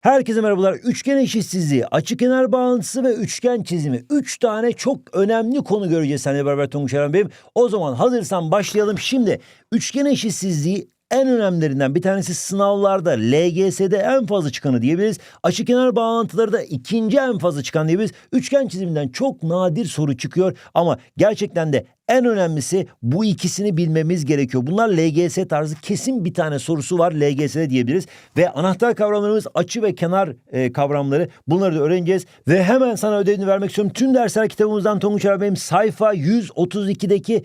Herkese merhabalar. Üçgen eşitsizliği, açıkenar bağıntısı ve üçgen çizimi. Üç tane çok önemli konu göreceğiz seninle beraber Tonguç Eren Bey'im. O zaman hazırsan başlayalım. Şimdi üçgen eşitsizliği en önemlilerinden bir tanesi sınavlarda LGS'de en fazla çıkanı diyebiliriz. Açıkenar bağlantıları da ikinci en fazla çıkan diyebiliriz. Üçgen çiziminden çok nadir soru çıkıyor ama gerçekten de en önemlisi bu ikisini bilmemiz gerekiyor. Bunlar LGS tarzı kesin bir tane sorusu var LGS'de diyebiliriz. Ve anahtar kavramlarımız açı ve kenar e, kavramları. Bunları da öğreneceğiz. Ve hemen sana ödevini vermek istiyorum. Tüm dersler kitabımızdan Tonguç benim sayfa 132'deki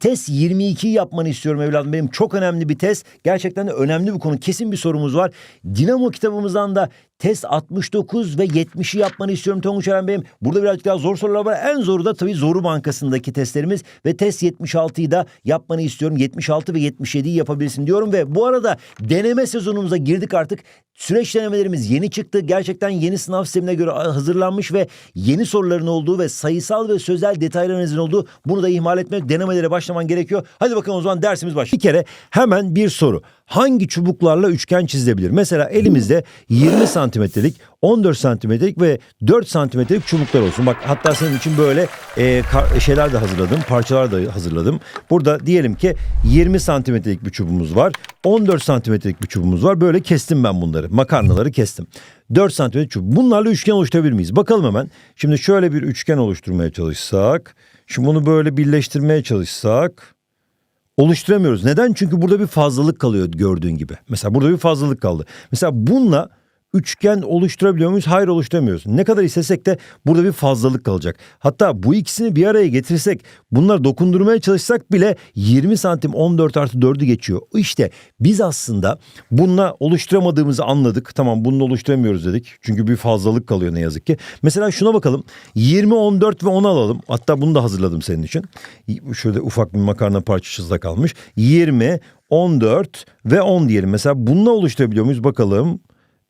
test 22'yi yapmanı istiyorum evladım. Benim çok önemli bir test. Gerçekten de önemli bir konu. Kesin bir sorumuz var. Dinamo kitabımızdan da test 69 ve 70'i yapmanı istiyorum Tonguç Eren Bey'im. Burada birazcık daha zor sorular var. En zoru da tabii Zoru Bankası'ndaki testlerimiz ve test 76'yı da yapmanı istiyorum. 76 ve 77'yi yapabilirsin diyorum ve bu arada deneme sezonumuza girdik artık. Süreç denemelerimiz yeni çıktı. Gerçekten yeni sınav sistemine göre hazırlanmış ve yeni soruların olduğu ve sayısal ve sözel detaylarınızın olduğu bunu da ihmal etmek denemelere başlaman gerekiyor. Hadi bakalım o zaman dersimiz başlıyor. Bir kere hemen bir soru. Hangi çubuklarla üçgen çizilebilir? Mesela elimizde 20 santimetrelik, 14 santimetrelik ve 4 santimetrelik çubuklar olsun. Bak hatta senin için böyle e, şeyler de hazırladım, parçalar da hazırladım. Burada diyelim ki 20 santimetrelik bir çubuğumuz var. 14 santimetrelik bir çubuğumuz var. Böyle kestim ben bunları. Makarnaları kestim. 4 santimetre çubuk. Bunlarla üçgen oluşturabilir miyiz? Bakalım hemen. Şimdi şöyle bir üçgen oluşturmaya çalışsak. Şimdi bunu böyle birleştirmeye çalışsak. Oluşturamıyoruz. Neden? Çünkü burada bir fazlalık kalıyor gördüğün gibi. Mesela burada bir fazlalık kaldı. Mesela bununla üçgen oluşturabiliyor muyuz? Hayır oluşturamıyoruz. Ne kadar istesek de burada bir fazlalık kalacak. Hatta bu ikisini bir araya getirsek bunları dokundurmaya çalışsak bile 20 santim 14 artı 4'ü geçiyor. İşte biz aslında bununla oluşturamadığımızı anladık. Tamam bunu oluşturamıyoruz dedik. Çünkü bir fazlalık kalıyor ne yazık ki. Mesela şuna bakalım. 20, 14 ve 10 alalım. Hatta bunu da hazırladım senin için. Şöyle ufak bir makarna parçası da kalmış. 20, 14 ve 10 diyelim. Mesela bununla oluşturabiliyor muyuz bakalım.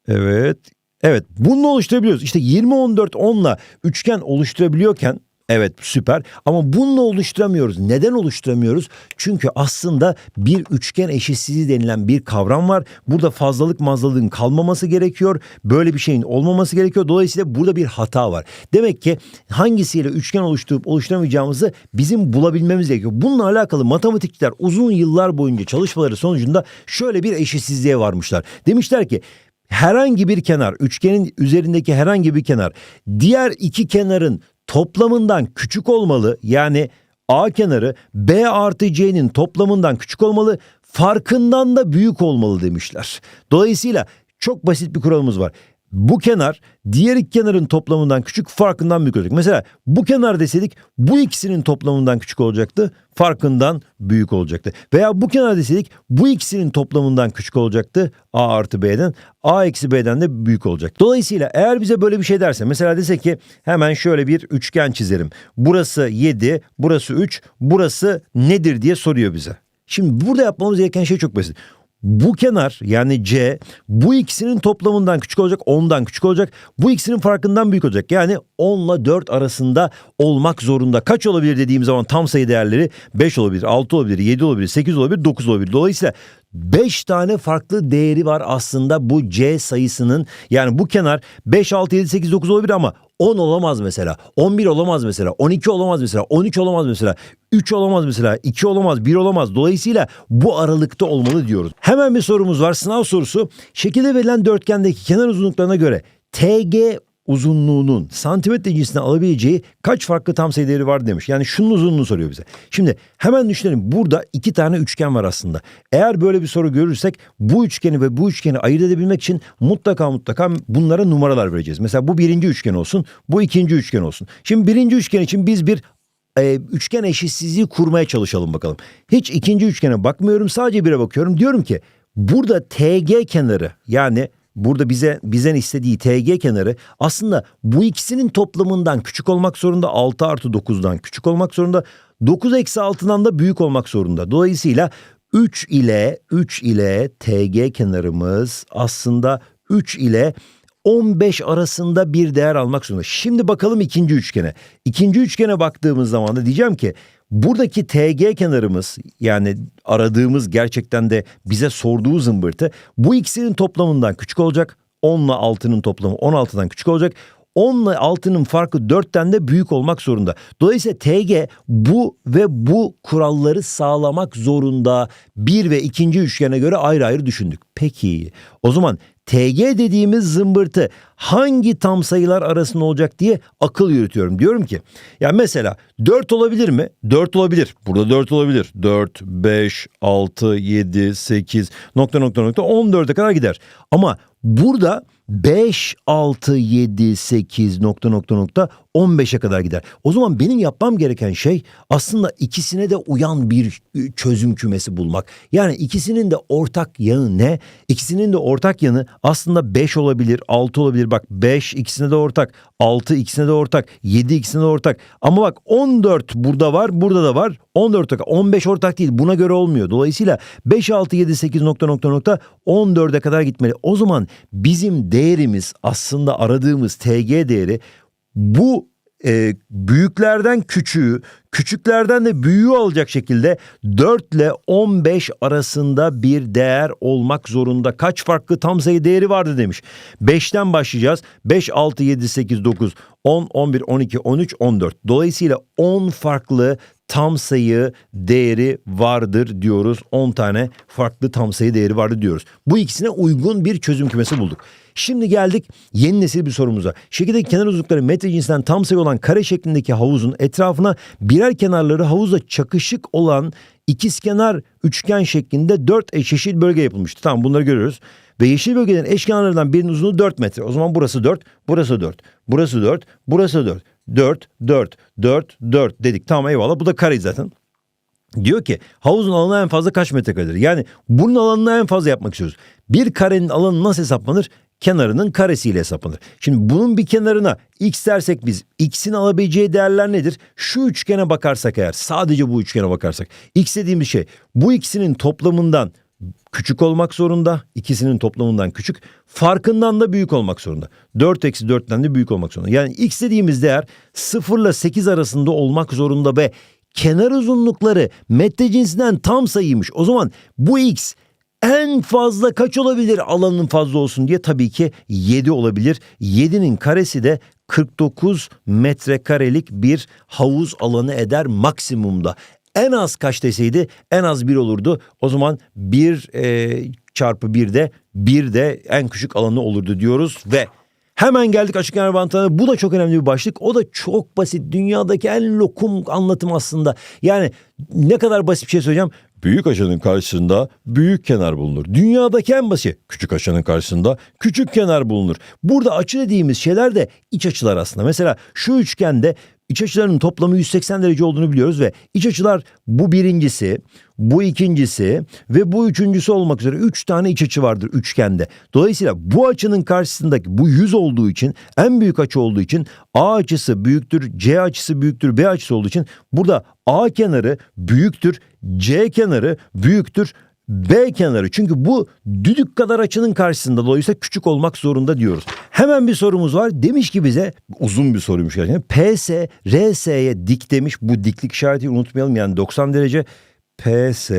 Evet. Evet bununla oluşturabiliyoruz. İşte 20, 14, 10'la üçgen oluşturabiliyorken evet süper ama bununla oluşturamıyoruz. Neden oluşturamıyoruz? Çünkü aslında bir üçgen eşitsizliği denilen bir kavram var. Burada fazlalık mazlalığın kalmaması gerekiyor. Böyle bir şeyin olmaması gerekiyor. Dolayısıyla burada bir hata var. Demek ki hangisiyle üçgen oluşturup oluşturamayacağımızı bizim bulabilmemiz gerekiyor. Bununla alakalı matematikçiler uzun yıllar boyunca çalışmaları sonucunda şöyle bir eşitsizliğe varmışlar. Demişler ki herhangi bir kenar, üçgenin üzerindeki herhangi bir kenar diğer iki kenarın toplamından küçük olmalı. Yani A kenarı B artı C'nin toplamından küçük olmalı, farkından da büyük olmalı demişler. Dolayısıyla çok basit bir kuralımız var. Bu kenar diğer iki kenarın toplamından küçük farkından büyük olacak. Mesela bu kenar deseydik bu ikisinin toplamından küçük olacaktı farkından büyük olacaktı. Veya bu kenar deseydik bu ikisinin toplamından küçük olacaktı a artı b'den a eksi b'den de büyük olacak. Dolayısıyla eğer bize böyle bir şey derse mesela desek ki hemen şöyle bir üçgen çizerim. Burası 7 burası 3 burası nedir diye soruyor bize. Şimdi burada yapmamız gereken şey çok basit. Bu kenar yani C bu ikisinin toplamından küçük olacak 10'dan küçük olacak. Bu ikisinin farkından büyük olacak. Yani 10 ile 4 arasında olmak zorunda. Kaç olabilir dediğim zaman tam sayı değerleri 5 olabilir, 6 olabilir, 7 olabilir, 8 olabilir, 9 olabilir. Dolayısıyla 5 tane farklı değeri var aslında bu C sayısının. Yani bu kenar 5, 6, 7, 8, 9 olabilir ama 10 olamaz mesela. 11 olamaz mesela. 12 olamaz mesela. 13 olamaz mesela. 3 olamaz mesela. 2 olamaz. 1 olamaz. Dolayısıyla bu aralıkta olmalı diyoruz. Hemen bir sorumuz var. Sınav sorusu. Şekilde verilen dörtgendeki kenar uzunluklarına göre TG uzunluğunun santimetre cinsinden alabileceği kaç farklı tam sayı değeri var demiş. Yani şunun uzunluğunu soruyor bize. Şimdi hemen düşünelim. Burada iki tane üçgen var aslında. Eğer böyle bir soru görürsek bu üçgeni ve bu üçgeni ayırt edebilmek için mutlaka mutlaka bunlara numaralar vereceğiz. Mesela bu birinci üçgen olsun, bu ikinci üçgen olsun. Şimdi birinci üçgen için biz bir e, üçgen eşitsizliği kurmaya çalışalım bakalım. Hiç ikinci üçgene bakmıyorum sadece bire bakıyorum. Diyorum ki burada TG kenarı yani burada bize bizden istediği TG kenarı aslında bu ikisinin toplamından küçük olmak zorunda 6 artı 9'dan küçük olmak zorunda 9 eksi 6'dan da büyük olmak zorunda. Dolayısıyla 3 ile 3 ile TG kenarımız aslında 3 ile 15 arasında bir değer almak zorunda. Şimdi bakalım ikinci üçgene. İkinci üçgene baktığımız zaman da diyeceğim ki buradaki TG kenarımız yani aradığımız gerçekten de bize sorduğu zımbırtı bu ikisinin toplamından küçük olacak. 10 ile 6'nın toplamı 16'dan küçük olacak. 10 ile 6'nın farkı 4'ten de büyük olmak zorunda. Dolayısıyla TG bu ve bu kuralları sağlamak zorunda. Bir ve ikinci üçgene göre ayrı ayrı düşündük. Peki o zaman TG dediğimiz zımbırtı hangi tam sayılar arasında olacak diye akıl yürütüyorum. Diyorum ki ya mesela 4 olabilir mi? 4 olabilir. Burada 4 olabilir. 4, 5, 6, 7, 8 nokta nokta nokta 14'e kadar gider. Ama burada 5, 6, 7, 8 nokta nokta nokta 15'e kadar gider. O zaman benim yapmam gereken şey aslında ikisine de uyan bir çözüm kümesi bulmak. Yani ikisinin de ortak yanı ne? İkisinin de ortak yanı aslında 5 olabilir, 6 olabilir. Bak 5 ikisine de ortak, 6 ikisine de ortak, 7 ikisine de ortak. Ama bak 14 burada var, burada da var. 14 ortak, 15 ortak değil. Buna göre olmuyor. Dolayısıyla 5, 6, 7, 8 nokta nokta nokta 14'e kadar gitmeli. O zaman bizim değerimiz aslında aradığımız TG değeri bu e, büyüklerden küçüğü, küçüklerden de büyüğü alacak şekilde 4 ile 15 arasında bir değer olmak zorunda. Kaç farklı tam sayı değeri vardı demiş. 5'ten başlayacağız. 5, 6, 7, 8, 9, 10, 11, 12, 13, 14. Dolayısıyla 10 farklı tam sayı değeri vardır diyoruz. 10 tane farklı tam sayı değeri vardır diyoruz. Bu ikisine uygun bir çözüm kümesi bulduk. Şimdi geldik yeni nesil bir sorumuza. Şekildeki kenar uzunlukları metre cinsinden tam sayı olan kare şeklindeki havuzun etrafına birer kenarları havuzla çakışık olan ikizkenar üçgen şeklinde dört eşit bölge yapılmıştı. Tamam bunları görüyoruz. Ve yeşil bölgelerin eş kenarlarından birinin uzunluğu 4 metre. O zaman burası 4, burası 4, burası 4, burası 4. 4, 4, 4, 4 dedik. Tamam eyvallah bu da kare zaten. Diyor ki havuzun alanı en fazla kaç metrekaredir? Yani bunun alanını en fazla yapmak istiyoruz. Bir karenin alanı nasıl hesaplanır? Kenarının karesiyle hesaplanır. Şimdi bunun bir kenarına x dersek biz x'in alabileceği değerler nedir? Şu üçgene bakarsak eğer sadece bu üçgene bakarsak x dediğimiz şey bu ikisinin toplamından küçük olmak zorunda. İkisinin toplamından küçük. Farkından da büyük olmak zorunda. 4 eksi 4'ten de büyük olmak zorunda. Yani x dediğimiz değer 0 ile 8 arasında olmak zorunda ve kenar uzunlukları metre cinsinden tam sayıymış. O zaman bu x en fazla kaç olabilir alanın fazla olsun diye tabii ki 7 olabilir. 7'nin karesi de 49 metrekarelik bir havuz alanı eder maksimumda. En az kaç deseydi en az 1 olurdu. O zaman 1 e, çarpı 1 de 1 de en küçük alanı olurdu diyoruz ve Hemen geldik açık kenar bantına. Bu da çok önemli bir başlık. O da çok basit. Dünyadaki en lokum anlatım aslında. Yani ne kadar basit bir şey söyleyeceğim. Büyük açının karşısında büyük kenar bulunur. Dünyadaki en basit. Küçük açının karşısında küçük kenar bulunur. Burada açı dediğimiz şeyler de iç açılar aslında. Mesela şu üçgende iç açılarının toplamı 180 derece olduğunu biliyoruz ve iç açılar bu birincisi, bu ikincisi ve bu üçüncüsü olmak üzere üç tane iç açı vardır üçgende. Dolayısıyla bu açının karşısındaki bu 100 olduğu için en büyük açı olduğu için A açısı büyüktür, C açısı büyüktür, B açısı olduğu için burada A kenarı büyüktür, C kenarı büyüktür, B kenarı. Çünkü bu düdük kadar açının karşısında dolayısıyla küçük olmak zorunda diyoruz. Hemen bir sorumuz var. Demiş ki bize uzun bir soruymuş gerçekten. PS RS'ye dik demiş. Bu diklik işareti unutmayalım yani 90 derece. PS,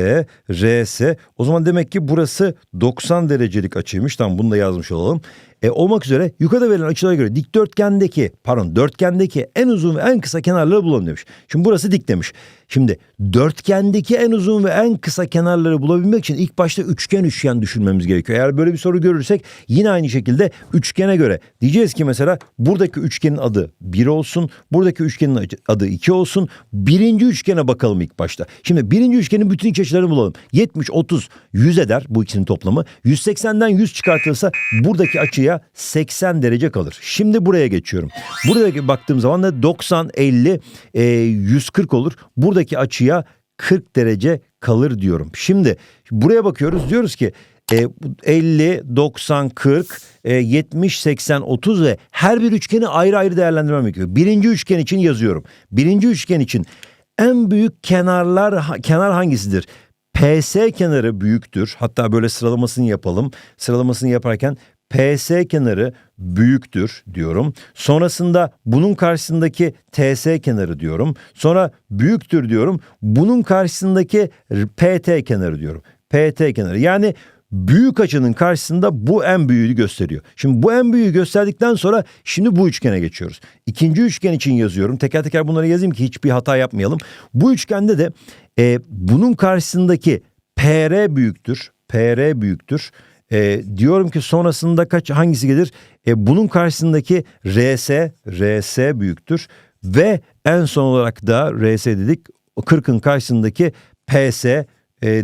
RS. O zaman demek ki burası 90 derecelik açıymış. Tamam bunu da yazmış olalım. E, olmak üzere yukarıda verilen açılara göre dikdörtgendeki pardon dörtgendeki en uzun ve en kısa kenarları bulalım demiş. Şimdi burası dik demiş. Şimdi dörtgendeki en uzun ve en kısa kenarları bulabilmek için ilk başta üçgen üçgen düşünmemiz gerekiyor. Eğer böyle bir soru görürsek yine aynı şekilde üçgene göre diyeceğiz ki mesela buradaki üçgenin adı 1 olsun. Buradaki üçgenin adı 2 olsun. Birinci üçgene bakalım ilk başta. Şimdi birinci üçgenin bütün iç açılarını bulalım. 70, 30, 100 eder bu ikisinin toplamı. 180'den 100 çıkartılırsa buradaki açıya 80 derece kalır. Şimdi buraya geçiyorum. Buraya baktığım zaman da 90, 50, e, 140 olur. Buradaki açıya 40 derece kalır diyorum. Şimdi buraya bakıyoruz diyoruz ki e, 50, 90, 40, e, 70, 80, 30 ve her bir üçgeni ayrı ayrı değerlendirmem gerekiyor. Birinci üçgen için yazıyorum. Birinci üçgen için en büyük kenarlar kenar hangisidir? PS kenarı büyüktür. Hatta böyle sıralamasını yapalım. Sıralamasını yaparken PS kenarı büyüktür diyorum. Sonrasında bunun karşısındaki TS kenarı diyorum. Sonra büyüktür diyorum. Bunun karşısındaki PT kenarı diyorum. PT kenarı. Yani büyük açının karşısında bu en büyüğü gösteriyor. Şimdi bu en büyüğü gösterdikten sonra şimdi bu üçgene geçiyoruz. İkinci üçgen için yazıyorum. Teker teker bunları yazayım ki hiçbir hata yapmayalım. Bu üçgende de e, bunun karşısındaki PR büyüktür. PR büyüktür. E, diyorum ki sonrasında kaç hangisi gelir? E, bunun karşısındaki RS, RS büyüktür. Ve en son olarak da RS dedik 40'ın karşısındaki PS e,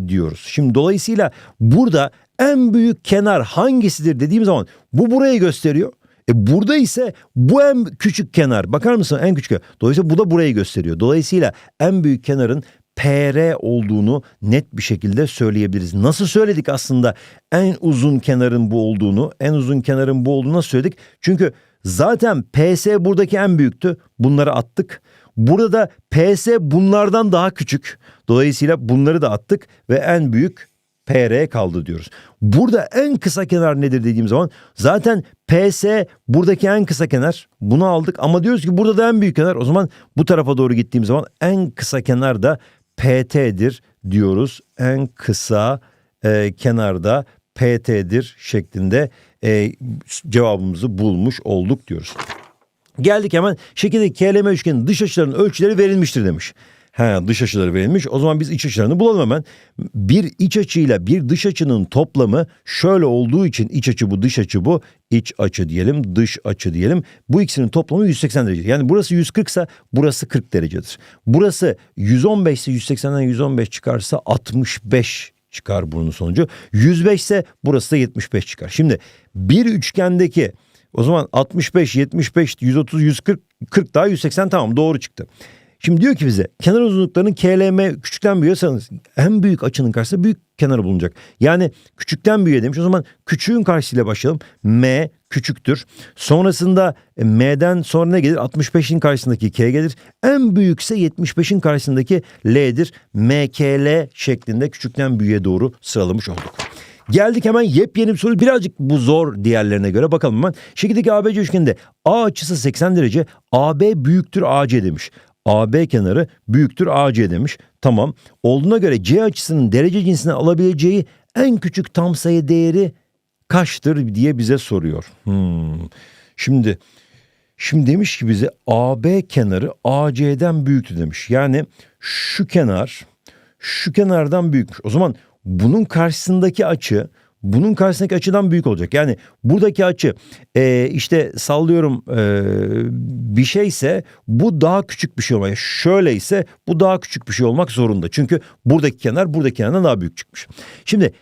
diyoruz. Şimdi dolayısıyla burada en büyük kenar hangisidir dediğim zaman bu burayı gösteriyor. E burada ise bu en küçük kenar. Bakar mısın en küçük. Dolayısıyla bu da burayı gösteriyor. Dolayısıyla en büyük kenarın PR olduğunu net bir şekilde söyleyebiliriz. Nasıl söyledik aslında en uzun kenarın bu olduğunu, en uzun kenarın bu olduğunu nasıl söyledik? Çünkü zaten PS buradaki en büyüktü. Bunları attık. Burada da PS bunlardan daha küçük. Dolayısıyla bunları da attık ve en büyük PR kaldı diyoruz. Burada en kısa kenar nedir dediğim zaman zaten PS buradaki en kısa kenar. Bunu aldık ama diyoruz ki burada da en büyük kenar. O zaman bu tarafa doğru gittiğim zaman en kısa kenar da PT'dir diyoruz. En kısa e, kenarda PT'dir şeklinde e, cevabımızı bulmuş olduk diyoruz. Geldik hemen şekildeki KLM üçgenin dış açılarının ölçüleri verilmiştir demiş. He, dış açıları verilmiş. O zaman biz iç açılarını bulalım hemen. Bir iç açıyla bir dış açının toplamı şöyle olduğu için iç açı bu, dış açı bu. iç açı diyelim, dış açı diyelim. Bu ikisinin toplamı 180 derece. Yani burası 140 ise burası 40 derecedir. Burası 115 ise 180'den 115 çıkarsa 65 çıkar bunun sonucu. 105 ise burası da 75 çıkar. Şimdi bir üçgendeki o zaman 65, 75, 130, 140, 40 daha 180 tamam doğru çıktı. Şimdi diyor ki bize kenar uzunluklarının KLM küçükten büyüyorsanız en büyük açının karşısında büyük kenarı bulunacak. Yani küçükten büyüğe demiş. O zaman küçüğün karşısıyla başlayalım. M küçüktür. Sonrasında e, M'den sonra ne gelir? 65'in karşısındaki K gelir. En büyükse 75'in karşısındaki L'dir. MKL şeklinde küçükten büyüğe doğru sıralamış olduk. Geldik hemen yepyeni bir soru. Birazcık bu zor diğerlerine göre. Bakalım hemen. Şekildeki ABC üçgeninde A açısı 80 derece. AB büyüktür AC demiş. AB kenarı büyüktür AC demiş. Tamam. Olduğuna göre C açısının derece cinsine alabileceği en küçük tam sayı değeri kaçtır diye bize soruyor. Hmm. Şimdi şimdi demiş ki bize AB kenarı AC'den büyüktü demiş. Yani şu kenar şu kenardan büyükmüş. O zaman bunun karşısındaki açı bunun karşısındaki açıdan büyük olacak. Yani buradaki açı e, işte sallıyorum e, bir şeyse bu daha küçük bir şey olmak. Şöyle ise bu daha küçük bir şey olmak zorunda. Çünkü buradaki kenar buradaki kenardan daha büyük çıkmış. Şimdi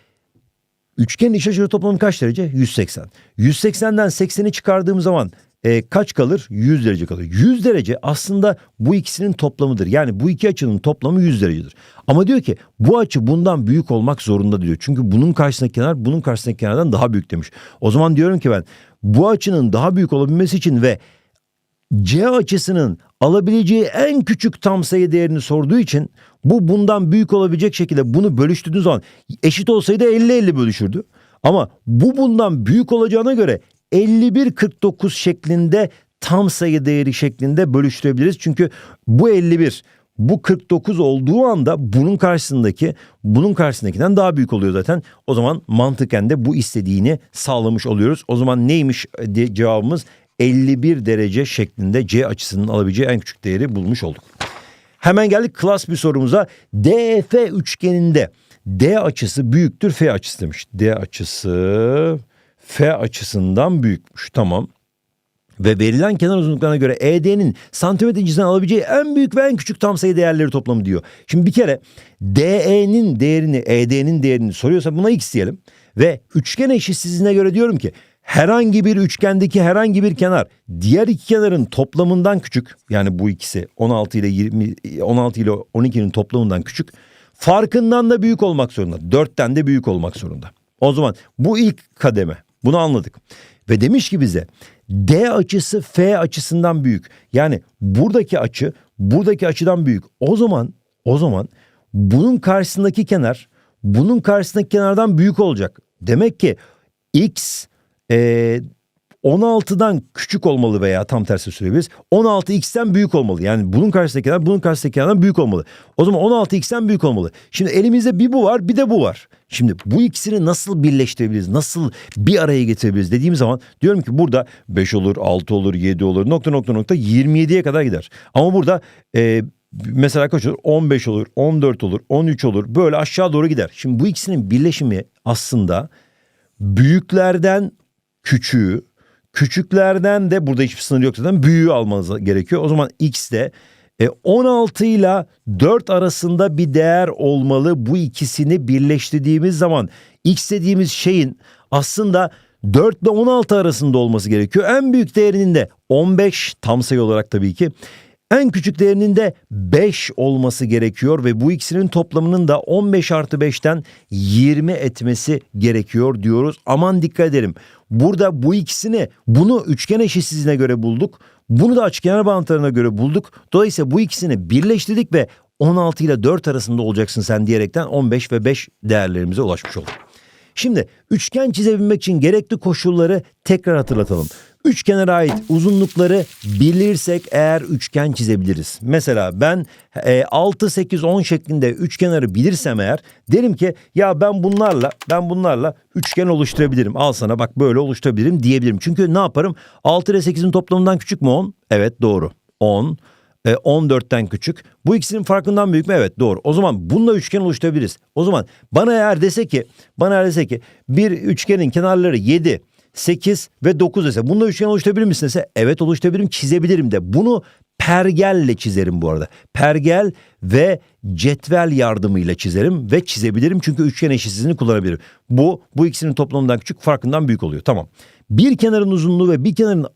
üçgenin iç açıları toplamı kaç derece? 180. 180'den 80'i çıkardığım zaman e, kaç kalır? 100 derece kalır. 100 derece aslında bu ikisinin toplamıdır. Yani bu iki açının toplamı 100 derecedir. Ama diyor ki bu açı bundan büyük olmak zorunda diyor. Çünkü bunun karşısındaki kenar bunun karşısındaki kenardan daha büyük demiş. O zaman diyorum ki ben bu açının daha büyük olabilmesi için ve C açısının alabileceği en küçük tam sayı değerini sorduğu için bu bundan büyük olabilecek şekilde bunu bölüştürdüğü zaman eşit olsaydı 50-50 bölüşürdü. Ama bu bundan büyük olacağına göre 51-49 şeklinde tam sayı değeri şeklinde bölüştürebiliriz. Çünkü bu 51 bu 49 olduğu anda bunun karşısındaki bunun karşısındakinden daha büyük oluyor zaten. O zaman mantıken de bu istediğini sağlamış oluyoruz. O zaman neymiş diye cevabımız 51 derece şeklinde C açısının alabileceği en küçük değeri bulmuş olduk. Hemen geldik klas bir sorumuza. DF üçgeninde D açısı büyüktür F açısı demiş. D açısı F açısından büyükmüş. Tamam. Ve verilen kenar uzunluklarına göre ED'nin santimetre cinsinden alabileceği en büyük ve en küçük tam sayı değerleri toplamı diyor. Şimdi bir kere DE'nin değerini, ED'nin değerini soruyorsa buna x diyelim. Ve üçgen eşitsizliğine göre diyorum ki herhangi bir üçgendeki herhangi bir kenar diğer iki kenarın toplamından küçük. Yani bu ikisi 16 ile 20 16 ile 12'nin toplamından küçük. Farkından da büyük olmak zorunda. 4'ten de büyük olmak zorunda. O zaman bu ilk kademe. Bunu anladık. Ve demiş ki bize D açısı F açısından büyük. Yani buradaki açı buradaki açıdan büyük. O zaman o zaman bunun karşısındaki kenar bunun karşısındaki kenardan büyük olacak. Demek ki X e, 16'dan küçük olmalı veya tam tersi söyleyebiliriz. 16 x'ten büyük olmalı. Yani bunun karşısındaki kenar bunun karşısındaki kenardan büyük olmalı. O zaman 16 x'ten büyük olmalı. Şimdi elimizde bir bu var bir de bu var. Şimdi bu ikisini nasıl birleştirebiliriz? Nasıl bir araya getirebiliriz dediğim zaman diyorum ki burada 5 olur, 6 olur, 7 olur nokta nokta nokta 27'ye kadar gider. Ama burada e, mesela kaç olur? 15 olur, 14 olur, 13 olur. Böyle aşağı doğru gider. Şimdi bu ikisinin birleşimi aslında büyüklerden küçüğü, küçüklerden de burada hiçbir sınır yok zaten büyüğü almanız gerekiyor. O zaman x de e, 16 ile 4 arasında bir değer olmalı. Bu ikisini birleştirdiğimiz zaman x dediğimiz şeyin aslında 4 ile 16 arasında olması gerekiyor. En büyük değerinin de 15 tam sayı olarak tabii ki. En küçük değerinin de 5 olması gerekiyor ve bu ikisinin toplamının da 15 artı 5'ten 20 etmesi gerekiyor diyoruz. Aman dikkat edelim. Burada bu ikisini bunu üçgen eşitsizliğine göre bulduk. Bunu da açıkenar bağıntılarına göre bulduk. Dolayısıyla bu ikisini birleştirdik ve 16 ile 4 arasında olacaksın sen diyerekten 15 ve 5 değerlerimize ulaşmış olduk. Şimdi üçgen çizebilmek için gerekli koşulları tekrar hatırlatalım. Üçgenlere ait uzunlukları bilirsek eğer üçgen çizebiliriz. Mesela ben e, 6, 8, 10 şeklinde üçgenleri bilirsem eğer derim ki ya ben bunlarla ben bunlarla üçgen oluşturabilirim. Al sana bak böyle oluşturabilirim diyebilirim. Çünkü ne yaparım? 6 ile 8'in toplamından küçük mü 10? Evet doğru. 10. E, 14'ten küçük. Bu ikisinin farkından büyük mü? Evet doğru. O zaman bununla üçgen oluşturabiliriz. O zaman bana eğer dese ki bana eğer dese ki bir üçgenin kenarları 7, 8 ve 9 dese bununla üçgen oluşturabilir misin dese evet oluşturabilirim çizebilirim de bunu pergelle çizerim bu arada. Pergel ve cetvel yardımıyla çizerim ve çizebilirim çünkü üçgen eşitsizliğini kullanabilirim. Bu bu ikisinin toplamından küçük farkından büyük oluyor. Tamam. Bir kenarın uzunluğu ve bir kenarın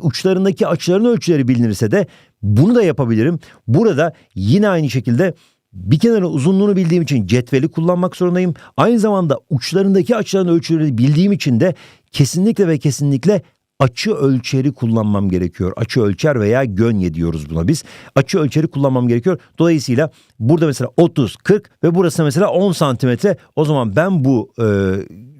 uçlarındaki açıların ölçüleri bilinirse de bunu da yapabilirim. Burada yine aynı şekilde bir kenarın uzunluğunu bildiğim için cetveli kullanmak zorundayım. Aynı zamanda uçlarındaki açıların ölçülerini bildiğim için de kesinlikle ve kesinlikle açı ölçeri kullanmam gerekiyor. Açı ölçer veya gönye diyoruz buna biz. Açı ölçeri kullanmam gerekiyor. Dolayısıyla burada mesela 30, 40 ve burası mesela 10 santimetre. O zaman ben bu e,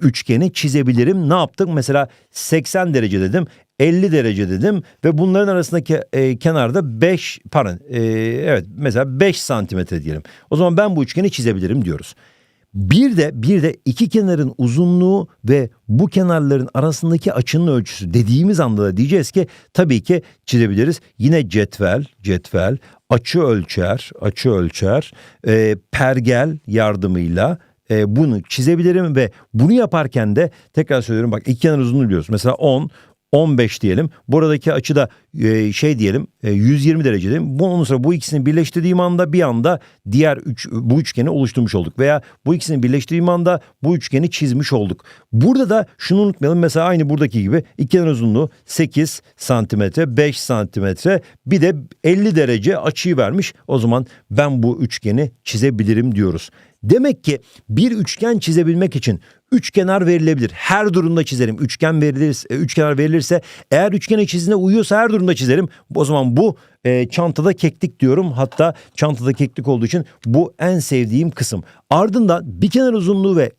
üçgeni çizebilirim. Ne yaptık? Mesela 80 derece dedim. 50 derece dedim ve bunların arasındaki e, kenarda 5 pardon e, evet mesela 5 santimetre diyelim. O zaman ben bu üçgeni çizebilirim diyoruz. Bir de bir de iki kenarın uzunluğu ve bu kenarların arasındaki açının ölçüsü dediğimiz anda da diyeceğiz ki tabii ki çizebiliriz. Yine cetvel, cetvel, açı ölçer, açı ölçer, e, pergel yardımıyla e, bunu çizebilirim ve bunu yaparken de tekrar söylüyorum bak iki kenar uzunluğu biliyoruz. Mesela 10, 15 diyelim. Buradaki açıda e, şey diyelim e, 120 derece diyelim. Bunun sonra bu ikisini birleştirdiğim anda bir anda diğer üç, bu üçgeni oluşturmuş olduk. Veya bu ikisini birleştirdiğim anda bu üçgeni çizmiş olduk. Burada da şunu unutmayalım. Mesela aynı buradaki gibi iki kenar uzunluğu 8 santimetre, 5 santimetre bir de 50 derece açıyı vermiş. O zaman ben bu üçgeni çizebilirim diyoruz. Demek ki bir üçgen çizebilmek için üç kenar verilebilir. Her durumda çizerim. Üçgen verilirse, üç kenar verilirse eğer üçgen eşitsizliğine uyuyorsa her durumda çizerim. O zaman bu e, çantada keklik diyorum. Hatta çantada keklik olduğu için bu en sevdiğim kısım. Ardından bir kenar uzunluğu ve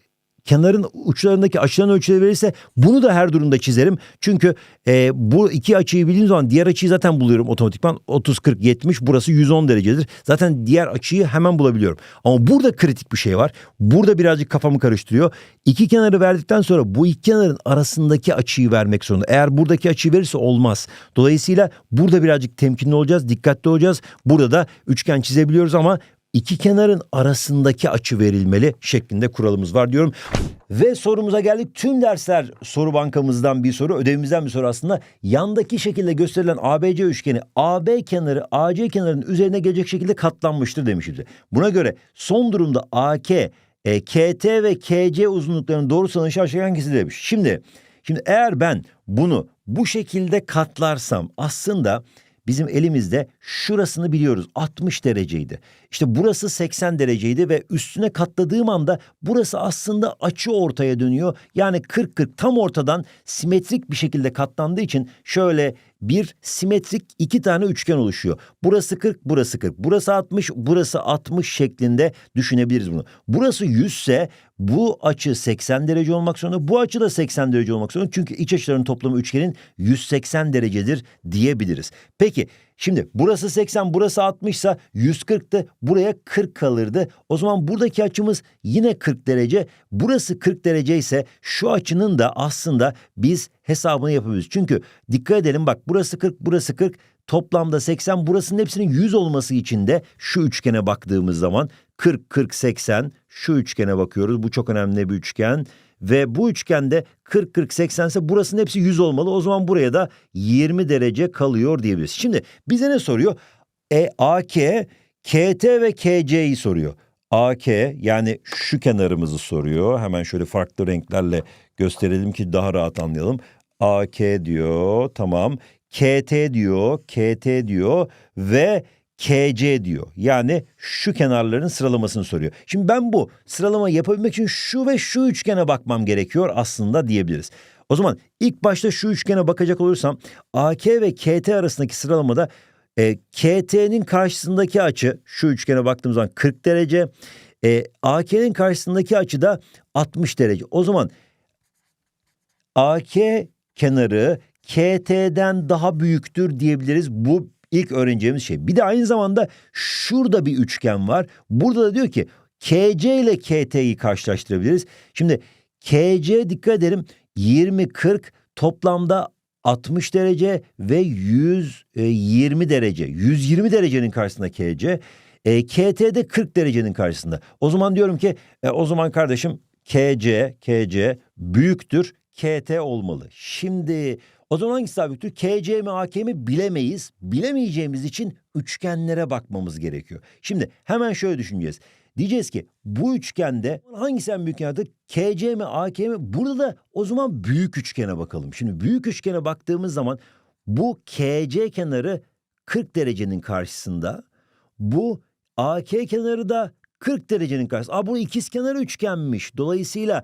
kenarın uçlarındaki açıların ölçüleri verirse bunu da her durumda çizerim. Çünkü e, bu iki açıyı bildiğim zaman diğer açıyı zaten buluyorum otomatikman. 30, 40, 70 burası 110 derecedir. Zaten diğer açıyı hemen bulabiliyorum. Ama burada kritik bir şey var. Burada birazcık kafamı karıştırıyor. İki kenarı verdikten sonra bu iki kenarın arasındaki açıyı vermek zorunda. Eğer buradaki açıyı verirse olmaz. Dolayısıyla burada birazcık temkinli olacağız, dikkatli olacağız. Burada da üçgen çizebiliyoruz ama iki kenarın arasındaki açı verilmeli şeklinde kuralımız var diyorum. Ve sorumuza geldik. Tüm dersler soru bankamızdan bir soru, ödevimizden bir soru aslında. Yandaki şekilde gösterilen ABC üçgeni AB kenarı AC kenarının üzerine gelecek şekilde katlanmıştır demişiz. Buna göre son durumda AK, e, KT ve KC uzunluklarının doğru sanışı aşağı hangisi demiş. Şimdi şimdi eğer ben bunu bu şekilde katlarsam aslında bizim elimizde şurasını biliyoruz 60 dereceydi. İşte burası 80 dereceydi ve üstüne katladığım anda burası aslında açı ortaya dönüyor. Yani 40-40 tam ortadan simetrik bir şekilde katlandığı için şöyle bir simetrik iki tane üçgen oluşuyor. Burası 40, burası 40. Burası 60, burası 60 şeklinde düşünebiliriz bunu. Burası 100 ise bu açı 80 derece olmak zorunda. Bu açı da 80 derece olmak zorunda. Çünkü iç açıların toplamı üçgenin 180 derecedir diyebiliriz. Peki şimdi burası 80 burası 60 ise 140'tı. Buraya 40 kalırdı. O zaman buradaki açımız yine 40 derece. Burası 40 derece ise şu açının da aslında biz hesabını yapabiliriz. Çünkü dikkat edelim bak burası 40 burası 40 toplamda 80 burasının hepsinin 100 olması için de şu üçgene baktığımız zaman 40 40 80 şu üçgene bakıyoruz. Bu çok önemli bir üçgen ve bu üçgende 40 40 80 ise burasının hepsi 100 olmalı. O zaman buraya da 20 derece kalıyor diyebiliriz. Şimdi bize ne soruyor? E AK, KT ve KC'yi soruyor. AK yani şu kenarımızı soruyor. Hemen şöyle farklı renklerle gösterelim ki daha rahat anlayalım. AK diyor tamam. KT diyor, KT diyor ve KC diyor. Yani şu kenarların sıralamasını soruyor. Şimdi ben bu sıralama yapabilmek için şu ve şu üçgene bakmam gerekiyor aslında diyebiliriz. O zaman ilk başta şu üçgene bakacak olursam AK ve KT arasındaki sıralamada e, KT'nin karşısındaki açı şu üçgene baktığım zaman 40 derece. E, AK'nin karşısındaki açı da 60 derece. O zaman AK kenarı KT'den daha büyüktür diyebiliriz. Bu ilk öğreneceğimiz şey. Bir de aynı zamanda şurada bir üçgen var. Burada da diyor ki KC ile KT'yi karşılaştırabiliriz. Şimdi KC dikkat edelim 20-40 toplamda 60 derece ve 120 derece. 120 derecenin karşısında KC. E, KT'de 40 derecenin karşısında. O zaman diyorum ki e, o zaman kardeşim KC, KC büyüktür KT olmalı. Şimdi o zaman hangisi daha büyüktür? KC mi AK mi bilemeyiz. Bilemeyeceğimiz için üçgenlere bakmamız gerekiyor. Şimdi hemen şöyle düşüneceğiz. Diyeceğiz ki bu üçgende hangisi en büyük kenardır? KC mi AK mi? Burada da o zaman büyük üçgene bakalım. Şimdi büyük üçgene baktığımız zaman bu KC kenarı 40 derecenin karşısında. Bu AK kenarı da 40 derecenin karşısında. Aa, bu ikiz kenarı üçgenmiş. Dolayısıyla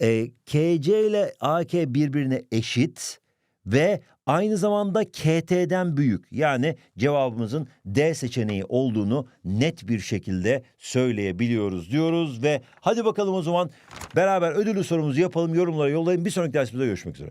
e, KC ile AK birbirine eşit ve aynı zamanda KT'den büyük. Yani cevabımızın D seçeneği olduğunu net bir şekilde söyleyebiliyoruz diyoruz ve hadi bakalım o zaman beraber ödüllü sorumuzu yapalım. Yorumlara yollayın. Bir sonraki dersimizde görüşmek üzere.